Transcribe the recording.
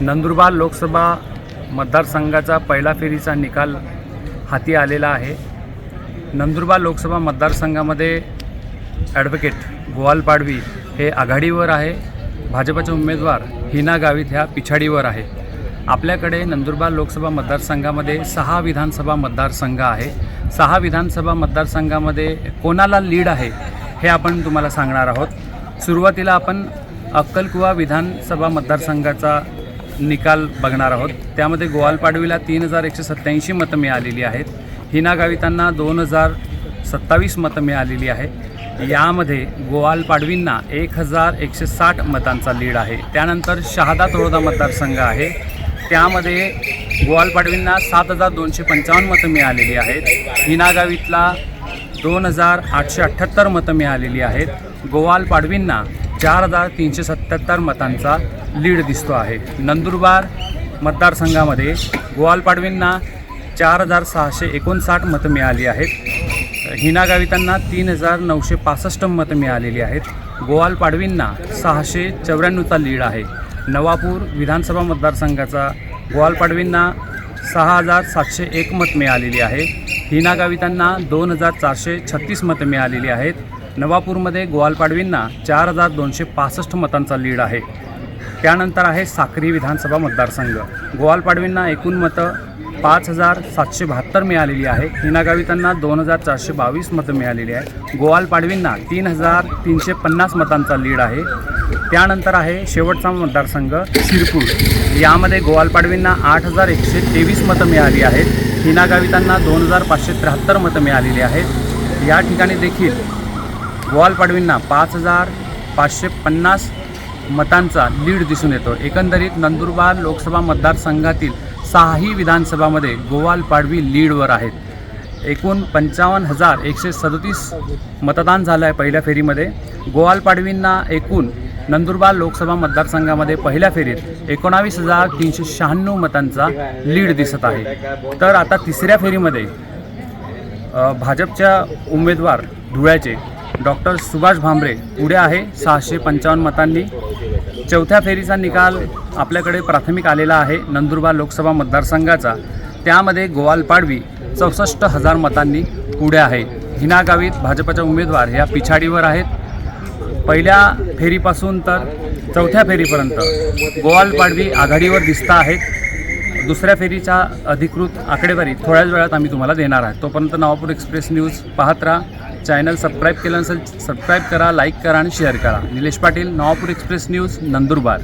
नंदुरबार लोकसभा मतदारसंघाचा पहिला फेरीचा निकाल हाती आलेला आहे. नंदुरबार लोकसभा मतदारसंघामध्ये ॲडव्होकेट गोवाल पाडवी हे आघाडीवर आहे. भाजपचे उमेदवार हिना गावित ह्या पिछाडीवर आहे. आपल्याकडे नंदुरबार लोकसभा मतदारसंघामध्ये सहा विधानसभा मतदारसंघ आहे. सहा विधानसभा मतदारसंघामध्ये कोणाला लीड आहे हे आपण तुम्हाला सांगणार आहोत. सुरुवातीला आपण अक्कलकुवा विधानसभा मतदारसंघाचा निकाल बघणार आहोत. त्यामध्ये गोवालपाडवीला तीन हजार एकशे सत्त्याऐंशी मतं मिळालेली आहेत. हिना गावितांना दोन हजार सत्तावीस मतं मिळालेली आहे यामध्ये गोवाल पाडवींना एक हजार एकशे साठ मतांचा लीड आहे. त्यानंतर शहादा तळोदा मतदारसंघ आहे. त्यामध्ये गोवाल पाडवींना सात हजार दोनशे पंचावन्न मतं मिळालेली आहेत. हिना गावितला दोन हजार आठशे अठ्ठ्याहत्तर मतं मिळालेली आहेत. गोवाल पाडवींना चार हजार तीनशे सत्त्याहत्तर मतांचा लीड दिसतो आहे. नंदुरबार मतदारसंघामध्ये गोवाल पाडवींना चार हजार सहाशे एकोणसाठ मतं मिळाली आहेत. हिना गावितांना तीन हजार नऊशे पासष्ट मतं मिळालेली आहेत. गोवाल पाडवींना सहाशे चौऱ्याण्णवचा लीड आहे. नवापूर विधानसभा मतदारसंघाचा गोवाल पाडवींना सहा हजार सातशे एक मत मिळालेली आहे. हिना गावितांना दोन हजार चारशे छत्तीस मतं मिळालेली आहेत. नवापूरमध्ये गोवाल पाडवींना चार हजार दोनशे पासष्ट मतांचा लीड आहे. त्यानंतर आहे साक्री विधानसभा मतदारसंघ. गोवाल पाडवींना एकूण मतं पाच हजार सातशे बहात्तर मिळालेली आहे. हिनागावितांना दोन हजार चारशे बावीस मतं मिळालेली आहे. गोवाल पाडवींना तीन हजार तीनशे पन्नास मतांचा लीड आहे. त्यानंतर आहे शेवटचा मतदारसंघ शिरपूर. यामध्ये गोवाल पाडवींना आठ हजार एकशे तेवीस मतं मिळाली आहेत. हिनागावितांना दोन हजार पाचशे त्र्याहत्तर मतं मिळालेली आहेत. या ठिकाणी देखील गोवाल पाडवींना पाच हजार पाचशे पन्नास मतांचा लीड दिसून येतो. एकंदरीत नंदुरबार लोकसभा मतदारसंघातील सहाही विधानसभामध्ये गोवाल पाडवी लीडवर आहेत. एकूण पंचावन्न हजार एकशे सदतीस मतदान झालं आहे पहिल्या फेरीमध्ये. गोवाल पाडवींना एकूण नंदुरबार लोकसभा मतदारसंघामध्ये पहिल्या फेरीत एकोणावीस हजार तीनशे शहाण्णव मतांचा लीड दिसत आहे. तर आता तिसऱ्या फेरीमध्ये भाजपच्या उमेदवार धुळ्याचे डॉक्टर सुभाष भांबरे पुढे आहे सहाशे पंचावन्न मतांनी. चौथ्या फेरीचा निकाल आपल्याकडे प्राथमिक आलेला आहे नंदुरबार लोकसभा मतदारसंघाचा. त्यामध्ये गोवाल पाडवी चौसष्ट हजार मतांनी पुढे आहे. हिना गावित भाजपच्या उमेदवार ह्या पिछाडीवर आहेत. पहिल्या फेरीपासून तर चौथ्या फेरीपर्यंत गोवाल पाडवी आघाडीवर दिसता आहेत. दुसऱ्या फेरीच्या अधिकृत आकडेवारी थोड्याच वेळात आम्ही तुम्हाला देणार आहे. तोपर्यंत नवापूर एक्सप्रेस न्यूज पाहत राहा. चॅनल सबस्क्राईब केलं नसेल सबस्क्राईब करा लाईक करा आणि शेअर करा. Nilesh Patil Navapur express news Nandurbar.